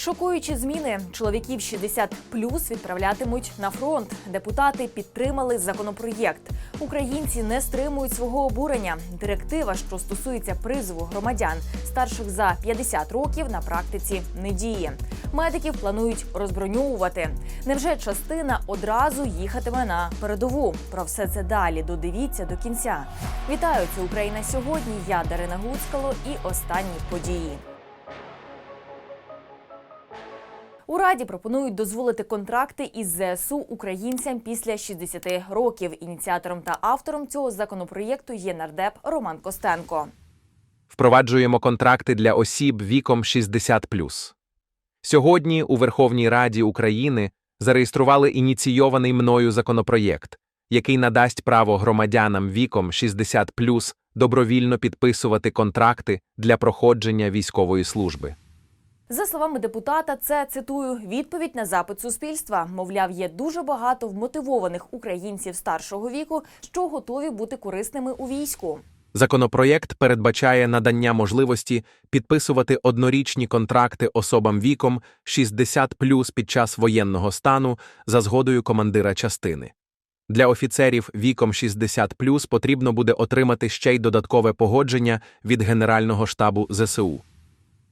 Шокуючі зміни чоловіків 60 плюс відправлятимуть на фронт. Депутати підтримали законопроєкт. Українці не стримують свого обурення. Директива, що стосується призову громадян старших за 50 років, на практиці не діє. Медиків планують розброньовувати. Невже частина одразу їхатиме на передову? Про все це далі додивіться до кінця. Вітаю, це Україна сьогодні. Я Дарина Гуцкало і останні події. У Раді пропонують дозволити контракти із ЗСУ українцям після 60 років. Ініціатором та автором цього законопроєкту є нардеп Роман Костенко. Впроваджуємо контракти для осіб віком 60+. Сьогодні у Верховній Раді України зареєстрували ініційований мною законопроєкт, який надасть право громадянам віком 60+, добровільно підписувати контракти для проходження військової служби. За словами депутата, це цитую відповідь на запит суспільства. Мовляв, є дуже багато вмотивованих українців старшого віку, що готові бути корисними у війську. Законопроєкт передбачає надання можливості підписувати однорічні контракти особам віком 60+, під час воєнного стану за згодою командира частини. Для офіцерів віком 60+, потрібно буде отримати ще й додаткове погодження від Генерального штабу ЗСУ.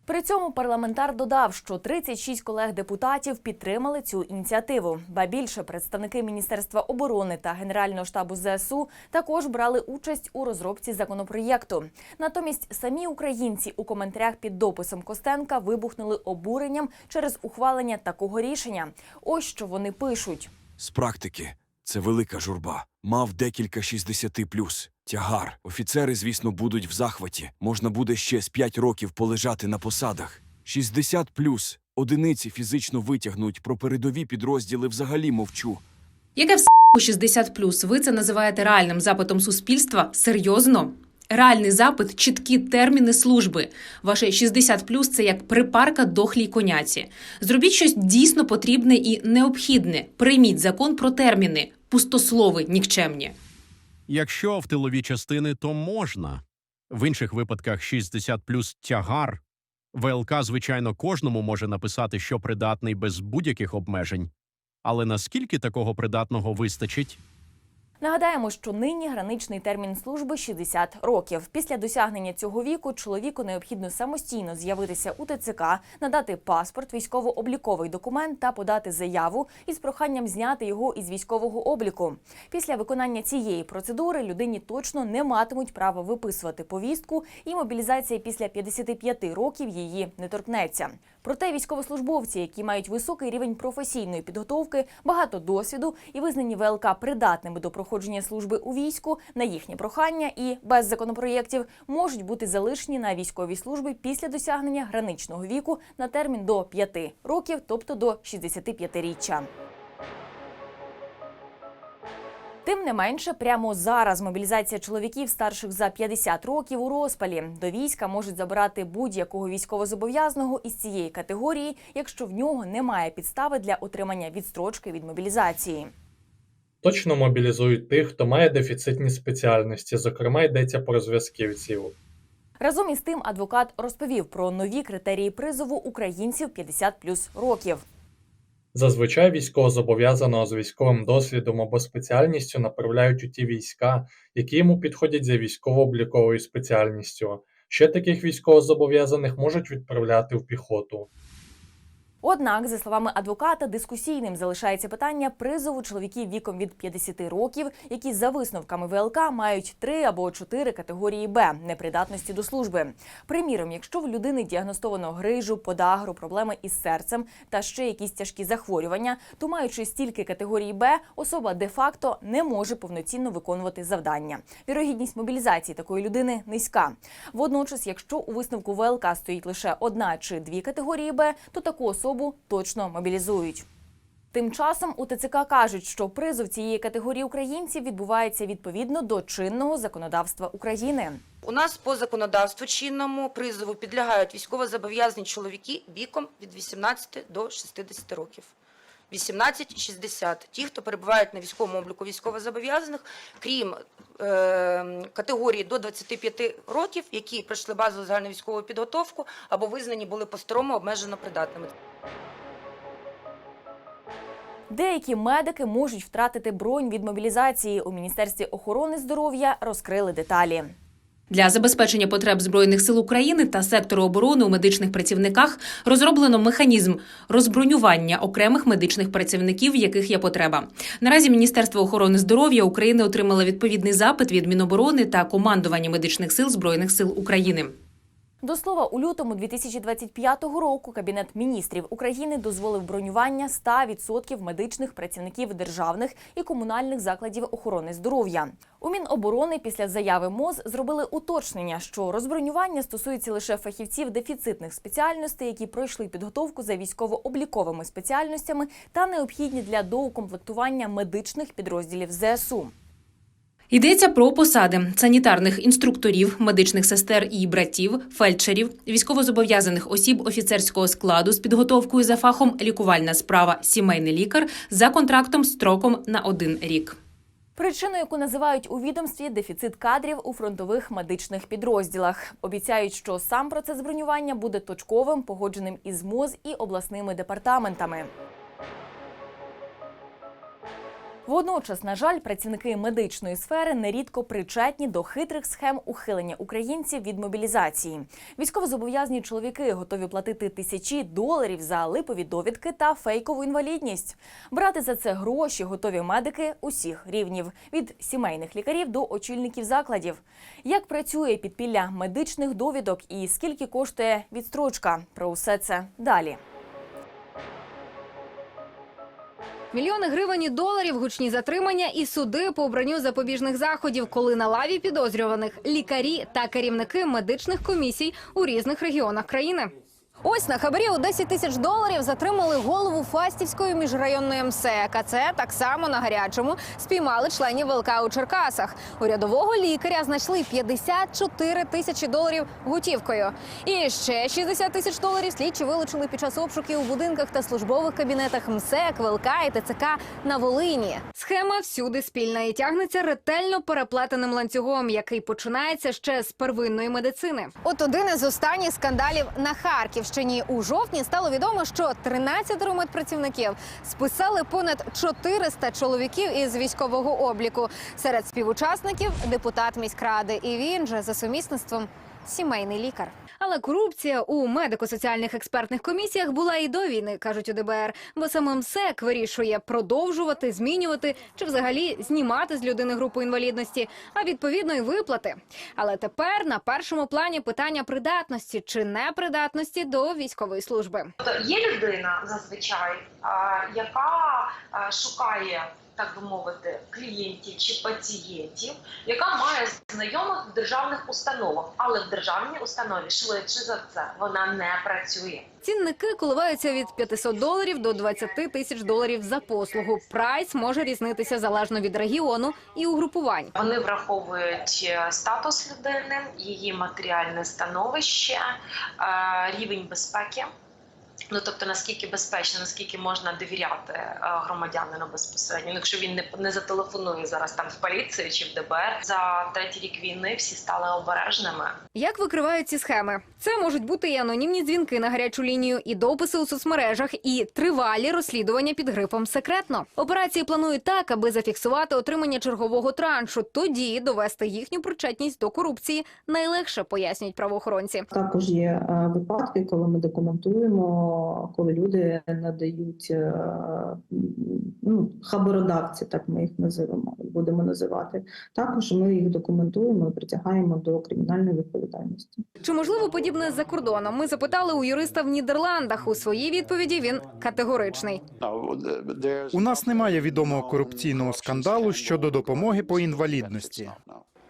При цьому парламентар додав, що 36 колег-депутатів підтримали цю ініціативу. Ба більше представники Міністерства оборони та Генерального штабу ЗСУ також брали участь у розробці законопроєкту. Натомість самі українці у коментарях під дописом Костенка вибухнули обуренням через ухвалення такого рішення. Ось що вони пишуть. З практики це велика журба. Мав декілька 60 плюс. Тягар. Офіцери, звісно, будуть в захваті. Можна буде ще з 5 років полежати на посадах. 60 плюс. Одиниці фізично витягнуть, про передові підрозділи взагалі мовчу. Яке в у 60+, ви це називаєте реальним запитом суспільства? Серйозно? Реальний запит, чіткі терміни служби. Ваше 60+, це як припарка дохлій коняці. Зробіть щось дійсно потрібне і необхідне. Прийміть закон про терміни. Пустослови нікчемні. Якщо в тилові частини, то можна. В інших випадках 60 плюс тягар. ВЛК, звичайно, кожному може написати, що придатний без будь-яких обмежень. Але наскільки такого придатного вистачить? Нагадаємо, що нині граничний термін служби 60 років. Після досягнення цього віку чоловіку необхідно самостійно з'явитися у ТЦК, надати паспорт, військово-обліковий документ та подати заяву із проханням зняти його із військового обліку. Після виконання цієї процедури людині точно не матимуть права виписувати повістку, і мобілізація після 55 років її не торкнеться. Проте військовослужбовці, які мають високий рівень професійної підготовки, багато досвіду і визнані ВЛК придатними до проходження служби у війську, на їхнє прохання і без законопроєктів можуть бути залишені на військовій службі після досягнення граничного віку на термін до 5 років, тобто до 65-річчя. Тим не менше, прямо зараз мобілізація чоловіків старших за 50 років у розпалі. До війська можуть забирати будь-якого військовозобов'язаного із цієї категорії, якщо в нього немає підстави для отримання відстрочки від мобілізації. Точно мобілізують тих, хто має дефіцитні спеціальності, зокрема йдеться про зв'язківців. Разом із тим, адвокат розповів про нові критерії призову українців 50 плюс років. Зазвичай військовозобов'язаного з військовим досвідом або спеціальністю направляють у ті війська, які йому підходять за військово-обліковою спеціальністю. Ще таких військовозобов'язаних можуть відправляти в піхоту. Однак, за словами адвоката, дискусійним залишається питання призову чоловіків віком від 50 років, які за висновками ВЛК мають три або чотири категорії Б непридатності до служби. Приміром, якщо в людини діагностовано грижу, подагру, проблеми із серцем та ще якісь тяжкі захворювання, то маючи стільки категорії Б, особа де-факто не може повноцінно виконувати завдання. Вірогідність мобілізації такої людини низька. Водночас, якщо у висновку ВЛК стоїть лише одна чи дві категорії Б, то таку особу точно мобілізують. Тим часом у ТЦК кажуть, що призов цієї категорії українців відбувається відповідно до чинного законодавства України. У нас по законодавству чинному призову підлягають військовозобов'язані чоловіки віком від 18 до 60 років. 18-60. Ті, хто перебувають на військовому обліку військовозобов'язаних, крім е, категорії до 25 років, які пройшли базову загальну військову підготовку або визнані були по-старому обмежено придатними. Деякі медики можуть втратити бронь від мобілізації. У міністерстві охорони здоров'я розкрили деталі. Для забезпечення потреб збройних сил України та сектору оборони у медичних працівниках розроблено механізм розбронювання окремих медичних працівників, в яких є потреба. Наразі Міністерство охорони здоров'я України отримало відповідний запит від Міноборони та командування медичних сил збройних сил України. До слова, у лютому 2025 року Кабінет міністрів України дозволив бронювання 100% медичних працівників державних і комунальних закладів охорони здоров'я. У Міноборони після заяви МОЗ зробили уточнення, що розбронювання стосується лише фахівців дефіцитних спеціальностей, які пройшли підготовку за військово-обліковими спеціальностями та необхідні для доукомплектування медичних підрозділів ЗСУ. Йдеться про посади санітарних інструкторів, медичних сестер і братів, фельдшерів, військовозобов'язаних осіб офіцерського складу з підготовкою за фахом лікувальна справа, сімейний лікар за контрактом строком на один рік. Причину, яку називають у відомстві дефіцит кадрів у фронтових медичних підрозділах. Обіцяють, що сам процес бронювання буде точковим, погодженим із МОЗ і обласними департаментами. Водночас, на жаль, працівники медичної сфери нерідко причетні до хитрих схем ухилення українців від мобілізації. Військовозобов'язані чоловіки готові платити тисячі доларів за липові довідки та фейкову інвалідність. Брати за це гроші готові медики усіх рівнів від сімейних лікарів до очільників закладів. Як працює підпілля медичних довідок і скільки коштує відстрочка? Про усе це далі. Мільйони гривень і доларів, гучні затримання і суди по обранню запобіжних заходів, коли на лаві підозрюваних лікарі та керівники медичних комісій у різних регіонах країни. Ось на хабарі у 10 тисяч доларів затримали голову Фастівської міжрайонної МСЕК. А це так само на гарячому спіймали членів ВЛК у Черкасах. У рядового лікаря знайшли 54 тисячі доларів готівкою. І ще 60 тисяч доларів слідчі вилучили під час обшуків у будинках та службових кабінетах МСЕК, ВЛК і ТЦК на Волині. Схема всюди спільна і тягнеться ретельно переплетеним ланцюгом, який починається ще з первинної медицини. От один із останніх скандалів на Харківщині у жовтні стало відомо, що 13 медпрацівників списали понад 400 чоловіків із військового обліку. Серед співучасників депутат міськради, і він же за сумісництвом сімейний лікар. Але корупція у медико-соціальних експертних комісіях була і до війни, кажуть у ДБР, бо саме МСЕК вирішує продовжувати, змінювати чи взагалі знімати з людини групу інвалідності, а відповідно й виплати. Але тепер на першому плані питання придатності чи непридатності до військової служби. Тобто є людина зазвичай, яка шукає, так би мовити, клієнтів чи пацієнтів, яка має знайомих в державних установах, але в державній установі швидше за це вона не працює. Цінники коливаються від 500 доларів до 20 тисяч доларів за послугу. Прайс може різнитися залежно від регіону і угрупувань. Вони враховують е, статус людини, її матеріальне становище, е, рівень безпеки. Ну тобто наскільки безпечно, наскільки можна довіряти е, громадянину безпосередньо. Якщо він не, не зателефонує зараз там в поліцію чи в ДБР за третій рік війни, всі стали обережними. Як викривають ці схеми? Це можуть бути і анонімні дзвінки на гарячу лінію, і дописи у соцмережах, і тривалі розслідування під грифом секретно. Операції планують так, аби зафіксувати отримання чергового траншу. Тоді довести їхню причетність до корупції найлегше пояснюють правоохоронці. Також є е, випадки, коли ми документуємо, коли люди надають е, ну, хабародавці, так ми їх називаємо, будемо називати. Також ми їх документуємо і притягаємо до кримінальної відповідальності. Чи можливо подібне за кордоном? Ми запитали у юриста в Нідерландах. У своїй відповіді він категоричний. У нас немає відомого корупційного скандалу щодо допомоги по інвалідності.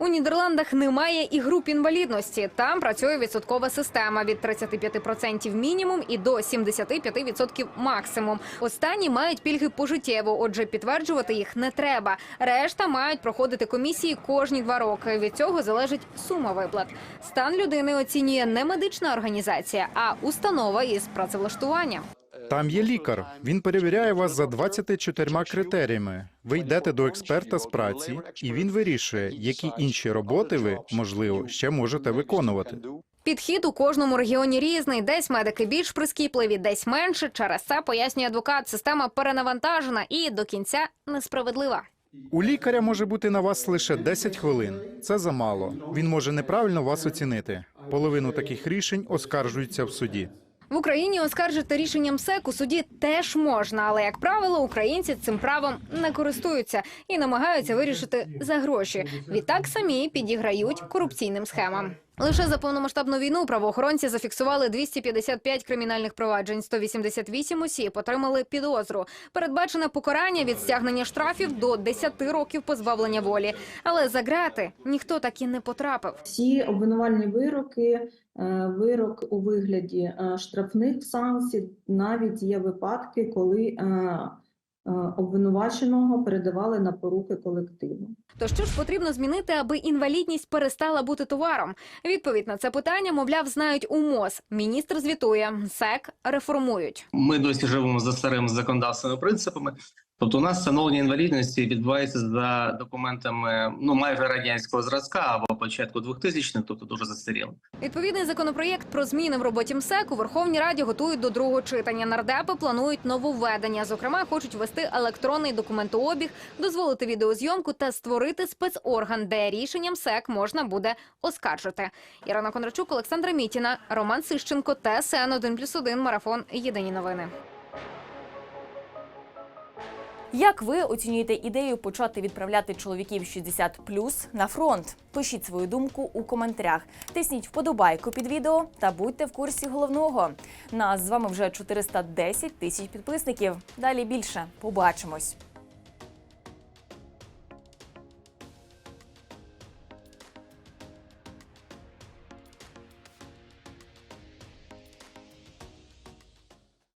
У Нідерландах немає і груп інвалідності. Там працює відсоткова система від 35% мінімум і до 75% максимум. Останні мають пільги пожиттєво, отже, підтверджувати їх не треба. Решта мають проходити комісії кожні два роки. Від цього залежить сума виплат. Стан людини оцінює не медична організація, а установа із працевлаштування. Там є лікар. Він перевіряє вас за 24 критеріями. Ви йдете до експерта з праці, і він вирішує, які інші роботи ви, можливо, ще можете виконувати. Підхід у кожному регіоні різний. Десь медики більш прискіпливі, десь менше. Через це пояснює адвокат. Система перенавантажена і до кінця несправедлива. У лікаря може бути на вас лише 10 хвилин. Це замало. Він може неправильно вас оцінити. Половину таких рішень оскаржуються в суді. В Україні оскаржити рішенням МСЕК у суді теж можна, але як правило, українці цим правом не користуються і намагаються вирішити за гроші. Відтак самі підіграють корупційним схемам. Лише за повномасштабну війну правоохоронці зафіксували 255 кримінальних проваджень, 188 осіб отримали підозру. Передбачене покарання від стягнення штрафів до 10 років позбавлення волі. Але за грати ніхто так і не потрапив. Всі обвинувальні вироки, е, вирок у вигляді е, штрафних санкцій, навіть є випадки, коли е, обвинуваченого передавали на поруки колективу. То що ж потрібно змінити, аби інвалідність перестала бути товаром? Відповідь на це питання, мовляв, знають у МОЗ. Міністр звітує, СЕК реформують. Ми досі живемо за старими законодавствами принципами. Тобто, у нас встановлення інвалідності відбувається за документами ну майже радянського зразка або початку 2000-х, тобто дуже застарілим. Відповідний законопроєкт про зміни в роботі МСЕК у Верховній Раді готують до другого читання. Нардепи планують нововведення. Зокрема, хочуть ввести електронний документообіг, дозволити відеозйомку та створити спецорган, де рішенням СЕК можна буде оскаржити. Ірина Кондрачук, Олександра Мітіна, Роман Сищенко, ТСН 1+,1, Марафон. Єдині новини. Як ви оцінюєте ідею почати відправляти чоловіків 60 на фронт? Пишіть свою думку у коментарях. Тисніть вподобайку під відео та будьте в курсі головного. Нас з вами вже 410 тисяч підписників. Далі більше. Побачимось.